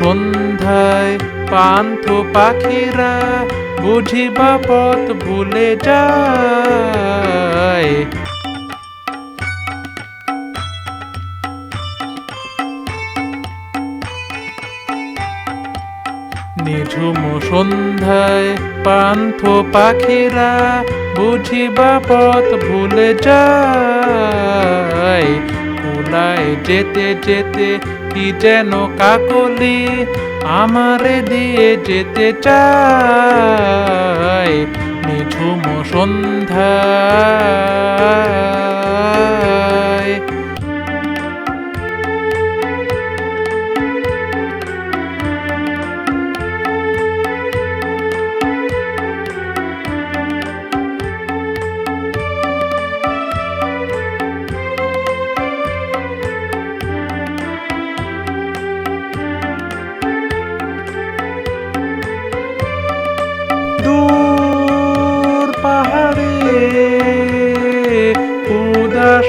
সন্ধ্যায়, পান্থ পাখিরা বুঝিবা পথ ভুলে যায়। নিঝুম সন্ধ্যায়, পান্থ পাখিরা বুঝিবা পথ ভুলে যায়। কুলায় যেতে যেতে কি যেন কাকলি আমারে দিয়ে যেতে চায় নিঝুম সন্ধ্যায়।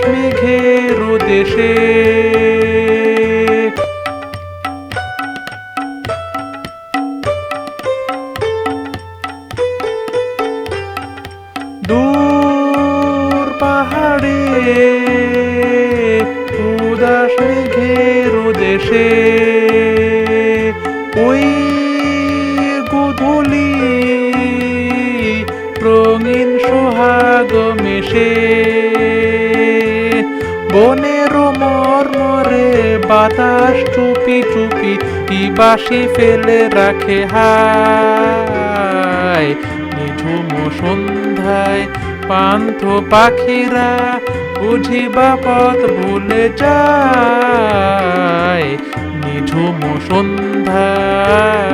মেঘের দেশে দূর পাহাড়ে উদাস মেঘের দেশে ওই বাতাস চুপি চুপি বাসি ফেলে রাখে, হায়। নিঝুম সন্ধ্যায় পান্থ পাখিরা বুঝিবা পথ ভুলে যায়। নিঝুম সন্ধ্যায়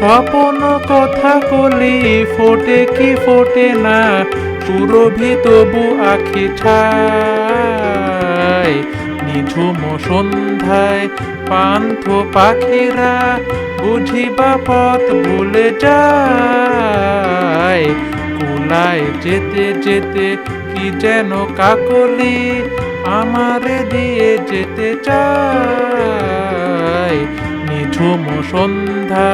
স্বপন কথা কলি ফোটে কি ফোটে না? সুরভি তবু আখি ছায় নিঝুম সন্ধ্যায় পান্থ পাখিরা বুঝিবা পথ ভুলে যায়। কুলায় যেতে যেতে কি যেন কাকলি আমারে দিয়ে যেতে চায়। নিঝুম সন্ধ্যা।